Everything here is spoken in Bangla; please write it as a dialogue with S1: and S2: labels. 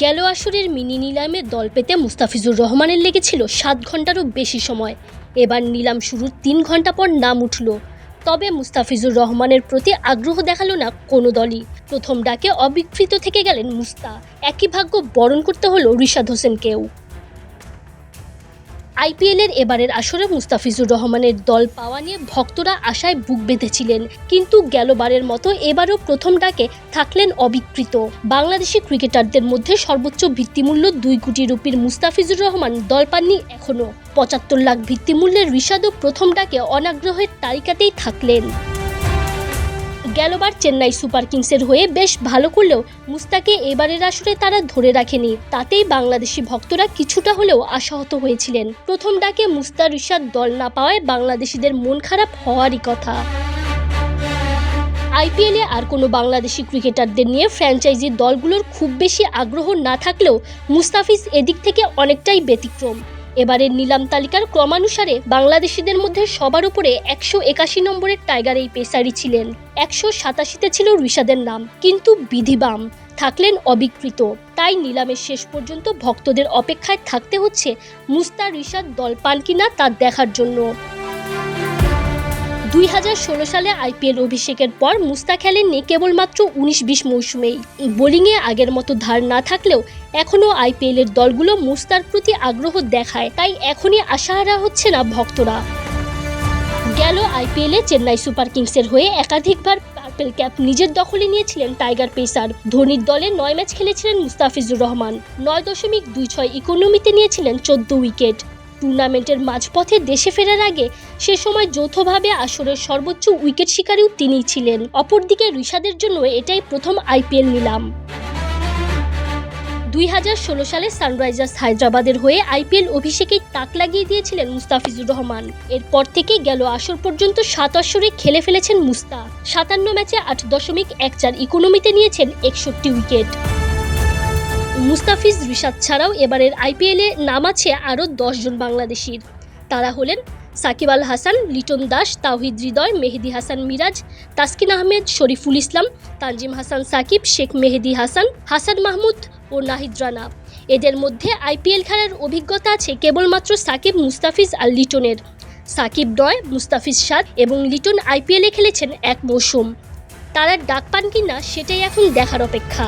S1: গেল আসরের মিনি নিলামে দল পেতে মুস্তাফিজুর রহমানের লেগেছিল সাত ঘন্টারও বেশি সময়। এবার নিলাম শুরুর তিন ঘণ্টা পর নাম উঠল। তবে মুস্তাফিজুর রহমানের প্রতি আগ্রহ দেখাল না কোনো দলই। প্রথম ডাকে অবিকৃত থেকে গেলেন মুস্তা। একই ভাগ্য বরণ করতে হলো রিশাদ হোসেনকেও। আইপিএলের এবারের আসরে মুস্তাফিজুর রহমানের দল পাওয়া নিয়ে ভক্তরা আশায় বুক বেঁধেছিলেন। কিন্তু গেলবারের মতো এবারও প্রথম ডাকে থাকলেন অবিকৃত। বাংলাদেশি ক্রিকেটারদের মধ্যে সর্বোচ্চ ভিত্তিমূল্য দুই কোটি রুপির মুস্তাফিজুর রহমান দল পাননি এখনও পঁচাত্তর লাখ ভিত্তিমূল্যের রিশাদও প্রথম ডাকে অনাগ্রহের তালিকাতেই থাকলেন। গেলবার চেন্নাই সুপার কিংসের হয়ে বেশ ভালো করলেও মুস্তাকে এবারের আসরে তারা ধরে রাখেনি। তাতেই বাংলাদেশি ভক্তরা কিছুটা হলেও আশাহত হয়েছিলেন। প্রথম ডাকে মুস্তা রিশাদ দল না পাওয়ায় বাংলাদেশিদের মন খারাপ হওয়ারই কথা। আইপিএলে আর কোনো বাংলাদেশি ক্রিকেটারদের নিয়ে ফ্র্যাঞ্চাইজি দলগুলোর খুব বেশি আগ্রহ না থাকলেও মুস্তাফিজ এদিক থেকে অনেকটাই ব্যতিক্রম। এবারের নিলাম তালিকার ক্রমানুসারে বাংলাদেশিদের মধ্যে সবার উপরে একশো একাশি নম্বরের টাইগার এই পেসারি ছিলেন। একশো সাতাশিতে ছিল ঋষাদের নাম, কিন্তু বিধিবাম, থাকলেন অবিকৃত। তাই নিলামের শেষ পর্যন্ত ভক্তদের অপেক্ষায় থাকতে হচ্ছে মুস্তা রিসাদ দল পান কিনা তা দেখার জন্য। দুই হাজার ষোলো সালে আইপিএল অভিষেকের পর মুস্তা খেলেননি কেবলমাত্র উনিশ বিশ মৌসুমেই বোলিংয়ে আগের মতো ধার না থাকলেও এখনও আইপিএলের দলগুলো মুস্তার প্রতি আগ্রহ দেখায়, তাই এখনই আশাহারা হচ্ছে না ভক্তরা। গেল আইপিএলে চেন্নাই সুপার কিংসের হয়ে একাধিকবার পার্পেল ক্যাপ নিজের দখলে নিয়েছিলেন টাইগার পেসার। ধোনির দলে নয় ম্যাচ খেলেছিলেন মুস্তাফিজুর রহমান। নয় দশমিক দুই ছয় ইকোনমিতে নিয়েছিলেন চোদ্দ উইকেট। টুর্নামেন্টের মাঝপথে দেশে ফেরার আগে সে সময় যৌথভাবে আসরের সর্বোচ্চ উইকেট শিকারীও তিনিই ছিলেন। অপরদিকে ঋষাদের জন্য এটাই প্রথম আইপিএল নিলাম। দুই হাজার ষোলো সালে সানরাইজার্স হায়দ্রাবাদের হয়ে আইপিএল অভিষেকে তাক লাগিয়ে দিয়েছিলেন মুস্তাফিজুর রহমান। এরপর থেকে গেল আসর পর্যন্ত সাত আসরে খেলে ফেলেছেন মুস্তা সাতান্ন ম্যাচে আট দশমিক এক চার ইকোনমিতে নিয়েছেন একষট্টি উইকেট। মুস্তাফিজ রিশাদ ছাড়াও এবারের আইপিএলে নাম আছে আরও দশজন বাংলাদেশির। তারা হলেন সাকিব আল হাসান, লিটন দাস, তাওহিদ হৃদয়, মেহেদি হাসান মিরাজ, তাসকিন আহমেদ, শরীফুল ইসলাম, তানজিম হাসান সাকিব, শেখ মেহেদি হাসান হাসান মাহমুদ ও নাহিদ রানা। এদের মধ্যে আইপিএল খেলার অভিজ্ঞতা আছে কেবলমাত্র সাকিব, মুস্তাফিজ আর লিটনের। সাকিব নয় মুস্তাফিজ সাদ এবং লিটন আইপিএলে খেলেছেন এক মৌসুম। তারা ডাক পান কিনা সেটাই এখন দেখার অপেক্ষা।